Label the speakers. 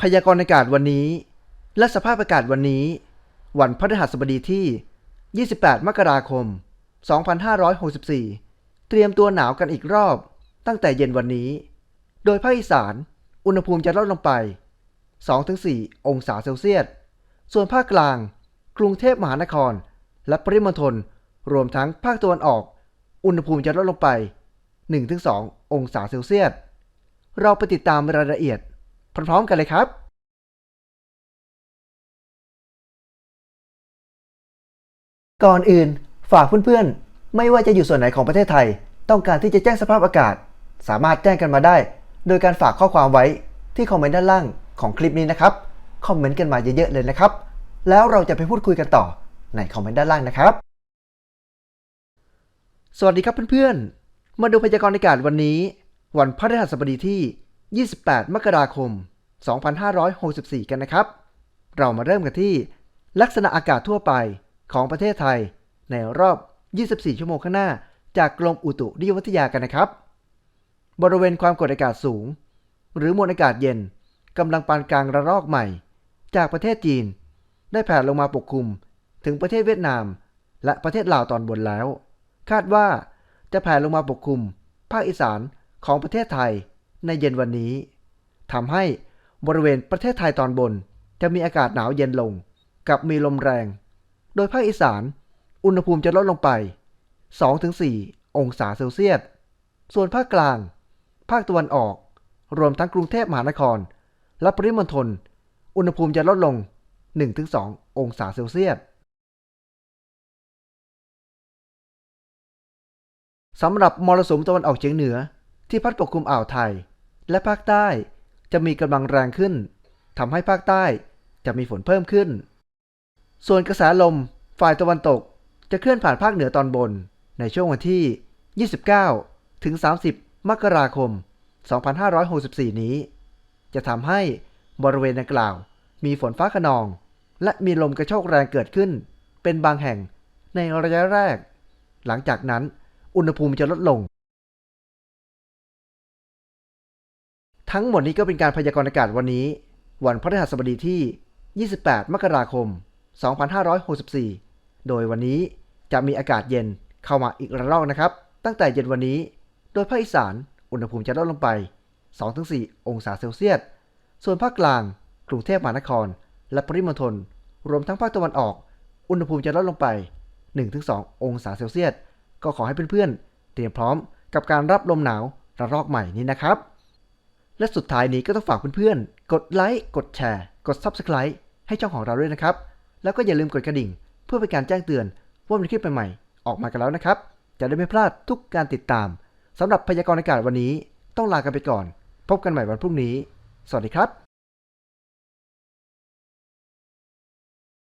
Speaker 1: พยากรณ์อากาศวันนี้ และสภาพอากาศวันนี้ วันพฤหัสบดีที่ 28 มกราคม 2564 เตรียมตัวหนาวกันอีกรอบตั้งแต่เย็นวันนี้ โดยภาคอีสาน อุณหภูมิจะลดลงไป 2-4 องศาเซลเซียส ส่วนภาคกลาง กรุงเทพมหานคร และปริมณฑลรวมทั้งภาคตะวันออก อุณหภูมิจะลดลงไป 1-2 องศาเซลเซียส เราไปติดตามรายละเอียด พร้อมๆกันเลยครับก่อนอื่นฝากเพื่อนๆ ไม่ว่าจะอยู่ส่วนไหนของประเทศไทย ต้องการที่จะแจ้งสภาพอากาศ สามารถแจ้งกันมาได้ โดยการฝากข้อความไว้ที่คอมเมนต์ด้านล่างของคลิปนี้นะครับ คอมเมนต์กันมาเยอะๆเลยนะครับ แล้วเราจะไปพูดคุยกันต่อในคอมเมนต์ด้านล่างนะครับ สวัสดีครับเพื่อนๆ มาดูพยากรณ์อากาศวันนี้ วันพฤหัสบดีที่ 28 มกราคม 2564 กันนะครับ เรามาเริ่มกันที่ ลักษณะอากาศทั่วไปของประเทศไทย ในรอบ 24 ชั่วโมงข้างหน้า จากกรมอุตุนิยมวิทยากันนะครับ บริเวณความกดอากาศสูง หรือมวลอากาศเย็นกำลังปานกลางระลอกใหม่ จากประเทศจีน ได้แผ่ลงมาปกคลุม ถึงประเทศเวียดนาม และประเทศลาวตอนบนแล้ว คาดว่าจะแผ่ลงมาปกคลุม ภาคอีสานของประเทศไทย ในเย็นวันนี้ทำให้บริเวณประเทศไทยตอนบน จะมีอากาศหนาวเย็นลง กับมีลมแรง โดยภาคอีสาน อุณหภูมิจะลดลงไป 2-4 องศาเซลเซียส ส่วนภาคกลาง ภาคตะวันออก รวมทั้งกรุงเทพมหานคร และปริมณฑล อุณหภูมิจะลดลง 1-2 องศาเซลเซียสสำหรับมรสุมตะวันออกเฉียงเหนือ ที่พัดปกคลุมอ่าวไทย และภาคใต้จะมีกำลังแรงขึ้นทำให้ภาคใต้จะมีฝนเพิ่มขึ้น ส่วนกระแสลมฝ่ายตะวันตกจะเคลื่อนผ่านภาคเหนือตอนบนในช่วงวันที่ 29 ถึง 30 มกราคม 2564 นี้ จะทำให้บริเวณดังกล่าว มีฝนฟ้าขนอง และมีลมกระโชกแรงเกิดขึ้น เป็นบางแห่งในระยะแรก หลังจากนั้นอุณหภูมิจะลดลง ทั้งหมดนี้ก็เป็นการพยากรณ์อากาศวันนี้ วันพฤหัสบดีที่ 28 มกราคม 2564 โดยวันนี้จะมีอากาศเย็นเข้ามาอีกระลอกนะครับ ตั้งแต่เย็นวันนี้ โดยภาคอีสาน อุณหภูมิจะลดลงไป 2-4 องศาเซลเซียส ส่วนภาคกลาง กรุงเทพมหานคร และปริมณฑล รวมทั้งภาคตะวันออก อุณหภูมิจะลดลงไป 1-2 องศาเซลเซียส ก็ขอให้เพื่อนๆ เตรียมพร้อมกับการรับลมหนาวระลอกใหม่นี้นะครับ และสุดท้ายนี้ก็ต้องฝากเพื่อนๆ กดไลค์ กดแชร์ กด Subscribe ให้ช่องของเราด้วยนะครับ แล้วก็อย่าลืมกดกระดิ่ง เพื่อเป็นการแจ้งเตือนว่ามีคลิปใหม่ๆ ออกมากันแล้วนะครับ จะได้ไม่พลาดทุกการติดตามสำหรับพยากรณ์อากาศวันนี้ ต้องลากันไปก่อน พบกันใหม่วันพรุ่งนี้ สวัสดีครับ